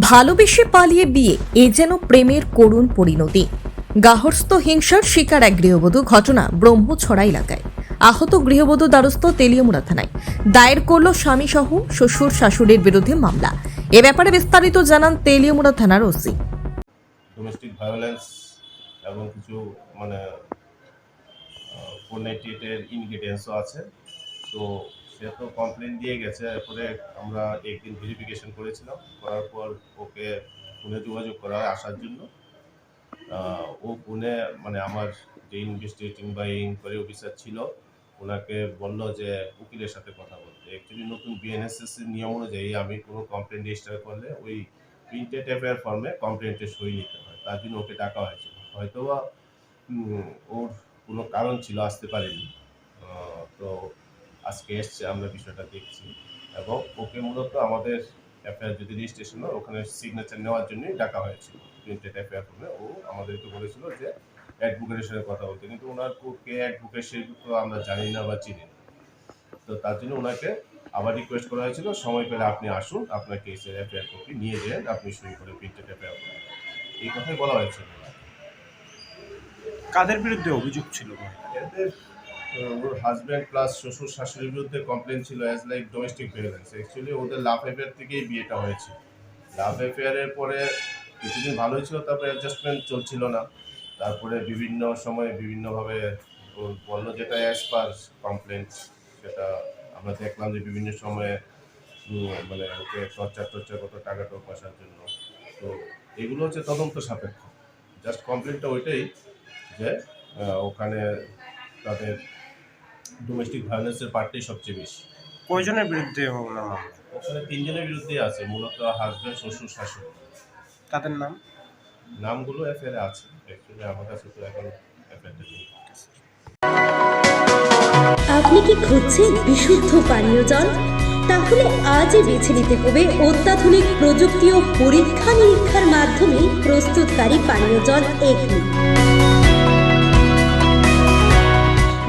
ভালোবেসে পালিয়ে বিয়ে, এ যেন প্রেমের করুণ পরিণতি। গাহস্থ হিংসার শিকার এক গৃহবধূ ঘটনা ব্রহ্মছড়া এলাকায়। আহত গৃহবধূ দ্বারস্থ তেলিয়ামুড়া থানায়। দায়ের করল স্বামী সহ শ্বশুর শাশুড়ির বিরুদ্ধে মামলা। এ ব্যাপারে বিস্তারিত জানান তেলিয়ামুড়া থানার ওসি। ডোমেস্টিক ভায়োলেন্স এবং কিছু মানে ইনগ্রিডিয়েন্টসও আছে। তো সে তো কমপ্লেন দিয়ে গেছে, এরপরে আমরা একদিন ভেরিফিকেশন করেছিলাম, করার পর ওকে ফোনে যোগাযোগ করা হয় আসার জন্য। ও ফোনে মানে আমার যে ইনভেস্টিগেটিং বা ইনকোয়ারি অফিসার ছিল, ওনাকে বলল যে উকিলের সাথে কথা বলতে। অ্যাকচুয়ালি নতুন বিএনএসএস এর নিয়ম অনুযায়ী আমি কোনো কমপ্লেন রেজিস্টার করলে ওই প্রিন্টেড এফআইআর ফর্মে কমপ্লেনটা সই নিতে হয়। তার জন্য ওকে ডাকা হয়েছিল হয়তো বা ওর কোনো কারণ ছিল, আসতে পারেনি। তো আজকে এসছে আমরা বিষয়টা দেখছি। এবং ওকে মূলত আমাদের এফআইআর যদি রেজিস্ট্রেশন হয় ওখানে সিগনেচার নেওয়ার জন্যই ডাকা হয়েছিল। প্রিন্টেড এফআইআর ফর্মে ও আমাদেরকে বলেছিল যে অ্যাডভোকেটের সাথে কথা বলতে। কিন্তু ওনার কো- অ্যাডভোকেট সেগুলো তো আমরা জানি না বা চিনি না। তো তার জন্য ওনাকে আবার রিকোয়েস্ট করা হয়েছিল সময় পেলে আপনি আসুন আপনার কেসের এফআইআর কপি নিয়ে যান আপনি সই করে প্রিন্টেড এফআইআর করুন এই কথাই বলা হয়েছিল। কাদের বিরুদ্ধে অভিযোগ ছিল? এদের ওর হাজব্যান্ড প্লাস শ্বশুর শাশুড়ির বিরুদ্ধে কমপ্লেন ছিল as like domestic violence actually ওদের লাভ অ্যাফেয়ার থেকেই বিয়েটা হয়েছে। লাভ অ্যাফেয়ারের পরে কিছুদিন ভালোই ছিল, তারপরে অ্যাডজাস্টমেন্ট চলছিল না। তারপরে বিভিন্ন সময়ে বিভিন্নভাবে ওর বলল যেটা অ্যাজ পার কমপ্লেন সেটা আমরা দেখলাম যে বিভিন্ন সময়ে মানে ওকে টর্চার টর্চার করতো টাকা টোক পয়সার জন্য। তো এগুলো হচ্ছে তদন্ত সাপেক্ষ। জাস্ট কমপ্লেনটা ওইটাই যে ওখানে তাদের ডোমেস্টিক ভায়োলেন্সের পার্টটাই সবচেয়ে বেশি। কয়জনের বিরুদ্ধে মামলা? ওখানে তিনজনের বিরুদ্ধে আছে মূলত হাজব্যান্ড শ্বশুর শাশুড়ি। তাদের নাম? নামগুলো এফআইআর আছে অ্যাকচুয়ালি আমার কাছে তো এখন এফআইআরটা নেই। আপনি কি খুঁজছেন বিশুদ্ধ পানীয় জল? তাহলে আজই বেছে নিতে হবে অত্যাধুনিক প্রযুক্তি ও পরীক্ষা নিরীক্ষার মাধ্যমে প্রস্তুতকারী পানীয় জল এগনি